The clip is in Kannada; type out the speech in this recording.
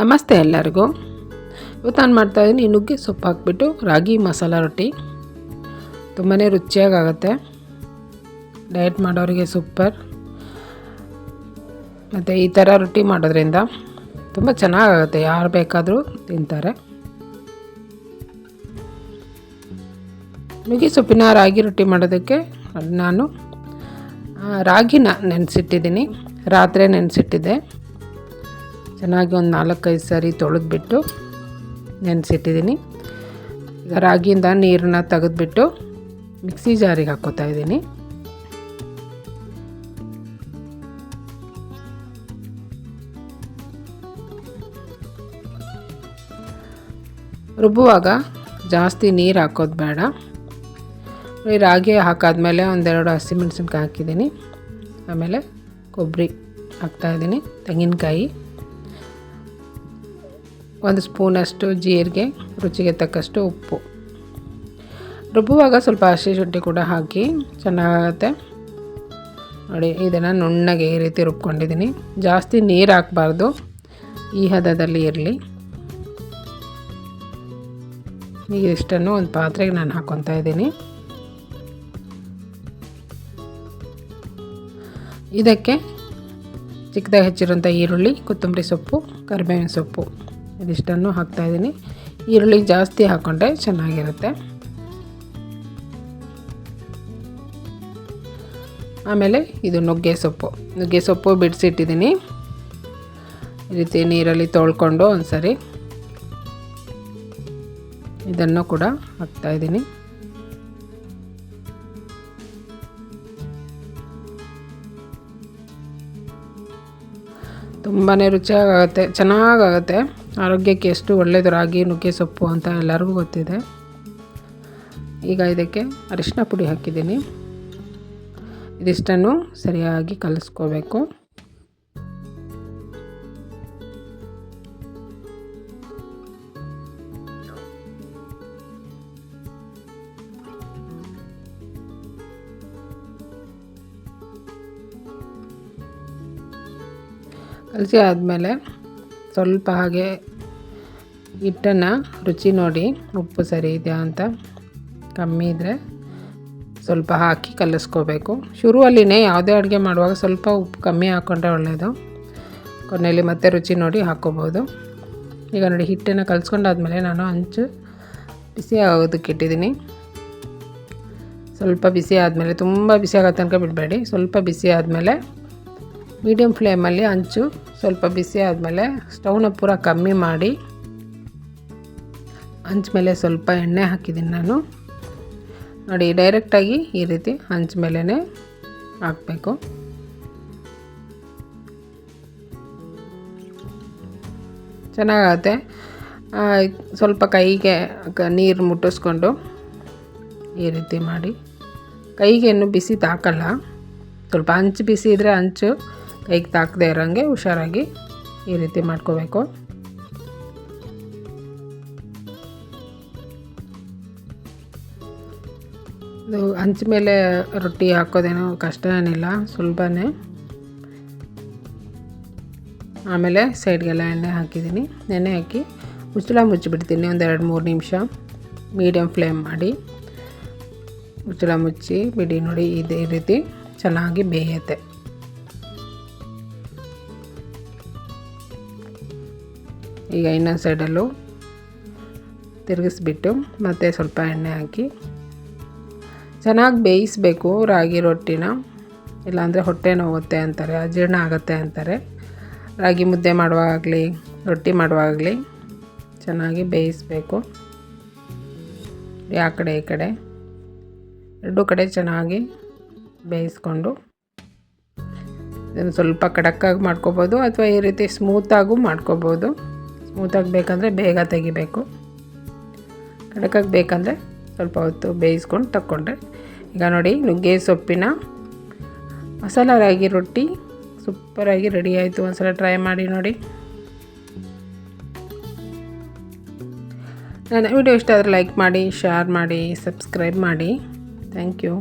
ನಮಸ್ತೆ ಎಲ್ಲರಿಗೂ. ಇವತ್ತು ನಾನು ಮಾಡ್ತಾಯಿದ್ದೀನಿ ನುಗ್ಗೆ ಸೊಪ್ಪು ಹಾಕ್ಬಿಟ್ಟು ರಾಗಿ ಮಸಾಲ ರೊಟ್ಟಿ. ತುಂಬಾ ರುಚಿಯಾಗುತ್ತೆ ಡಯಟ್ ಮಾಡೋರಿಗೆ ಸೂಪರ್ ಮತ್ತು ಈ ಥರ ರೊಟ್ಟಿ ಮಾಡೋದ್ರಿಂದ ತುಂಬ ಚೆನ್ನಾಗಾಗುತ್ತೆ. ಯಾರು ಬೇಕಾದರೂ ತಿಂತಾರೆ. ನುಗ್ಗೆ ಸೊಪ್ಪಿನ ರಾಗಿ ರೊಟ್ಟಿ ಮಾಡೋದಕ್ಕೆ ನಾನು ರಾಗಿನ ನೆನೆಸಿಟ್ಟಿದ್ದೀನಿ. ರಾತ್ರಿ ನೆನೆಸಿಟ್ಟಿದ್ದೆ. ಚೆನ್ನಾಗಿ ಒಂದು ನಾಲ್ಕೈದು ಸಾರಿ ತೊಳೆದ್ಬಿಟ್ಟು ನೆನೆಸಿಟ್ಟಿದ್ದೀನಿ. ಈಗ ರಾಗಿಯಿಂದ ನೀರನ್ನ ತೆಗೆದ್ಬಿಟ್ಟು ಮಿಕ್ಸಿ ಜಾರಿಗೆ ಹಾಕ್ಕೋತಾ ಇದ್ದೀನಿ. ರುಬ್ಬುವಾಗ ಜಾಸ್ತಿ ನೀರು ಹಾಕೋದು ಬೇಡ. ರಾಗಿ ಹಾಕಾದ್ಮೇಲೆ ಒಂದೆರಡು ಹಸಿಮೆಣ್ಸಿನ್ಕಾಯಿ ಹಾಕಿದ್ದೀನಿ. ಆಮೇಲೆ ಕೊಬ್ಬರಿ ಹಾಕ್ತಾಯಿದ್ದೀನಿ ತೆಂಗಿನಕಾಯಿ. ಒಂದು ಸ್ಪೂನಷ್ಟು ಜೀರಿಗೆ, ರುಚಿಗೆ ತಕ್ಕಷ್ಟು ಉಪ್ಪು. ರುಬ್ಬುವಾಗ ಸ್ವಲ್ಪ ಹಸಿ ಶುಂಠಿ ಕೂಡ ಹಾಕಿ ಚೆನ್ನಾಗತ್ತೆ. ನೋಡಿ, ಇದನ್ನು ನುಣ್ಣಗೆ ಈ ರೀತಿ ರುಬ್ಕೊಂಡಿದ್ದೀನಿ. ಜಾಸ್ತಿ ನೀರು ಹಾಕಬಾರ್ದು. ಈ ಹದದಲ್ಲಿ ಇರಲಿ. ಈಗ ಇಷ್ಟನ್ನು ಒಂದು ಪಾತ್ರೆಗೆ ನಾನು ಹಾಕ್ಕೊತಾ ಇದ್ದೀನಿ. ಇದಕ್ಕೆ ಚಿಕ್ಕದಾಗಿ ಹೆಚ್ಚಿರುವಂಥ ಈರುಳ್ಳಿ, ಕೊತ್ತಂಬರಿ ಸೊಪ್ಪು, ಕರಿಬೇವಿನ ಸೊಪ್ಪು. ಇದಿಷ್ಟನ್ನು ಹಾಕ್ತಾಯಿದ್ದೀನಿ ಈರುಳ್ಳಿ ಜಾಸ್ತಿ ಹಾಕ್ಕೊಂಡ್ರೆ ಚೆನ್ನಾಗಿರುತ್ತೆ. ಆಮೇಲೆ ಇದು ನುಗ್ಗೆ ಸೊಪ್ಪು. ನುಗ್ಗೆ ಸೊಪ್ಪು ಬಿಡಿಸಿಟ್ಟಿದ್ದೀನಿ. ಈ ರೀತಿ ನೀರಲ್ಲಿ ತೊಳ್ಕೊಂಡು ಒಂದು ಸರಿ ಇದನ್ನು ಕೂಡ ಹಾಕ್ತಾಯಿದ್ದೀನಿ ತುಂಬಾ ರುಚಿಯಾಗುತ್ತೆ, ಚೆನ್ನಾಗಾಗುತ್ತೆ. ಆರೋಗ್ಯಕ್ಕೆ ಎಷ್ಟು ಒಳ್ಳೆಯದು ರಾಗಿ, ನುಗ್ಗೆ, ಸೊಪ್ಪು ಅಂತ ಎಲ್ಲರಿಗೂ ಗೊತ್ತಿದೆ. ಈಗ ಇದಕ್ಕೆ ಅರಿಶಿನ ಪುಡಿ ಹಾಕಿದ್ದೀನಿ. ಇದಿಷ್ಟನ್ನು ಸರಿಯಾಗಿ ಕಲಿಸ್ಕೋಬೇಕು. ಕಲಸಿ ಆದಮೇಲೆ ಸ್ವಲ್ಪ ಹಾಗೆ ಹಿಟ್ಟನ್ನು ರುಚಿ ನೋಡಿ, ಉಪ್ಪು ಸರಿ ಇದೆಯಾ ಅಂತ ಕಮ್ಮಿ ಇದ್ದರೆ ಸ್ವಲ್ಪ ಹಾಕಿ ಕಲಿಸ್ಕೋಬೇಕು. ಶುರುವಲ್ಲಿನೇ ಯಾವುದೇ ಅಡುಗೆ ಮಾಡುವಾಗ ಸ್ವಲ್ಪ ಉಪ್ಪು ಕಮ್ಮಿ ಹಾಕ್ಕೊಂಡ್ರೆ ಒಳ್ಳೆಯದು ಕೊನೆಯಲ್ಲಿ ಮತ್ತೆ ರುಚಿ ನೋಡಿ ಹಾಕ್ಕೋಬೋದು. ಈಗ ನೋಡಿ, ಹಿಟ್ಟನ್ನು ಕಲಿಸ್ಕೊಂಡಾದ್ಮೇಲೆ ನಾನು ಹಂಚು ಬಿಸಿ ಆಗೋದಕ್ಕೆ ಇಟ್ಟಿದ್ದೀನಿ. ಸ್ವಲ್ಪ ಬಿಸಿ ಆದಮೇಲೆ, ತುಂಬ ಬಿಸಿ ಆಗೋ ತನಕ ಬಿಡಬೇಡಿ. ಸ್ವಲ್ಪ ಬಿಸಿ ಆದಮೇಲೆ ಮೀಡಿಯಮ್ ಫ್ಲೇಮಲ್ಲಿ ಹಂಚು ಸ್ವಲ್ಪ ಬಿಸಿ ಆದಮೇಲೆ ಸ್ಟವ್ನ ಪೂರ ಕಮ್ಮಿ ಮಾಡಿ ಹಂಚ ಮೇಲೆ ಸ್ವಲ್ಪ ಎಣ್ಣೆ ಹಾಕಿದ್ದೀನಿ ನಾನು. ನೋಡಿ ಡೈರೆಕ್ಟಾಗಿ ಈ ರೀತಿ ಹಂಚ ಮೇಲೇ ಹಾಕಬೇಕು. ಚೆನ್ನಾಗತ್ತೆ ಸ್ವಲ್ಪ ಕೈಗೆ ನೀರು ಮುಟ್ಟಿಸ್ಕೊಂಡು ಈ ರೀತಿ ಮಾಡಿ. ಕೈಗೆ ಇನ್ನು ಬಿಸಿ ತಾಕಲ್ಲ. ಸ್ವಲ್ಪ ಹಂಚು ಬಿಸಿ ಇದ್ದರೆ ಹಂಚು ಕೈಗೆ ತಾಕದೇ ಇರೋಂಗೆ ಹುಷಾರಾಗಿ ಈ ರೀತಿ ಮಾಡ್ಕೋಬೇಕು. ಇದು ಹಂಚ ಮೇಲೆ ರೊಟ್ಟಿ ಹಾಕೋದೇನೋ ಕಷ್ಟ ಏನಿಲ್ಲ, ಸುಲಭನೇ. ಆಮೇಲೆ ಸೈಡ್ಗೆಲ್ಲ ಎಣ್ಣೆ ಹಾಕಿದ್ದೀನಿ. ನೆನೆ ಹಾಕಿ ಮುಚ್ಚಳ ಮುಚ್ಚಿಬಿಡ್ತೀನಿ ಒಂದು ಎರಡು ಮೂರು ನಿಮಿಷ. ಮೀಡಿಯಮ್ ಫ್ಲೇಮ್ ಮಾಡಿ. ಮುಚ್ಚಳ ಮುಚ್ಚಿ, ಬಿಡಿ ನೋಡಿ, ಇದೇ ರೀತಿ ಚೆನ್ನಾಗಿ ಬೇಯುತ್ತೆ. ಈಗ ಇನ್ನೊಂದು ಸೈಡಲ್ಲೂ ತಿರುಗಿಸ್ಬಿಟ್ಟು ಮತ್ತೆ ಸ್ವಲ್ಪ ಎಣ್ಣೆ ಹಾಕಿ. ಚೆನ್ನಾಗಿ ಬೇಯಿಸಬೇಕು ರಾಗಿ ರೊಟ್ಟಿನ. ಇಲ್ಲಾಂದರೆ ಹೊಟ್ಟೆ ನೋವುತ್ತೆ ಅಂತಾರೆ, ಅಜೀರ್ಣ ಆಗುತ್ತೆ ಅಂತಾರೆ. ರಾಗಿ ಮುದ್ದೆ ಮಾಡುವಾಗಲಿ, ರೊಟ್ಟಿ ಮಾಡುವಾಗಲಿ ಚೆನ್ನಾಗಿ ಬೇಯಿಸಬೇಕು. ಆ ಕಡೆ ಈ ಕಡೆ. ಎರಡೂ ಕಡೆ ಚೆನ್ನಾಗಿ ಬೇಯಿಸ್ಕೊಂಡು ಇದನ್ನು ಸ್ವಲ್ಪ ಕಡಕ್ಕಾಗಿ ಮಾಡ್ಕೋಬೋದು, ಅಥವಾ ಈ ರೀತಿ ಸ್ಮೂತಾಗೂ ಮಾಡ್ಕೋಬೋದು. ಸ್ಮೂತಾಗಿ ಬೇಕಂದರೆ ಬೇಗ ತೆಗಿಬೇಕು. ಕಡಕಕ್ಕೆ ಬೇಕಂದರೆ ಸ್ವಲ್ಪ ಹೊತ್ತು ಬೇಯಿಸ್ಕೊಂಡು ತಕ್ಕೊಂಡ್ರೆ. ಈಗ ನೋಡಿ, ನುಗ್ಗೆ ಸೊಪ್ಪಿನ ಮಸಾಲ ರಾಗಿ ರೊಟ್ಟಿ ಸೂಪರಾಗಿ ರೆಡಿ ಆಯಿತು. ಒಂದ್ಸಲ ಟ್ರೈ ಮಾಡಿ ನೋಡಿ. ನನ್ನ ವಿಡಿಯೋ ಇಷ್ಟ ಆದರೆ ಲೈಕ್ ಮಾಡಿ ಶೇರ್ ಮಾಡಿ ಸಬ್ಸ್ಕ್ರೈಬ್ ಮಾಡಿ. Thank you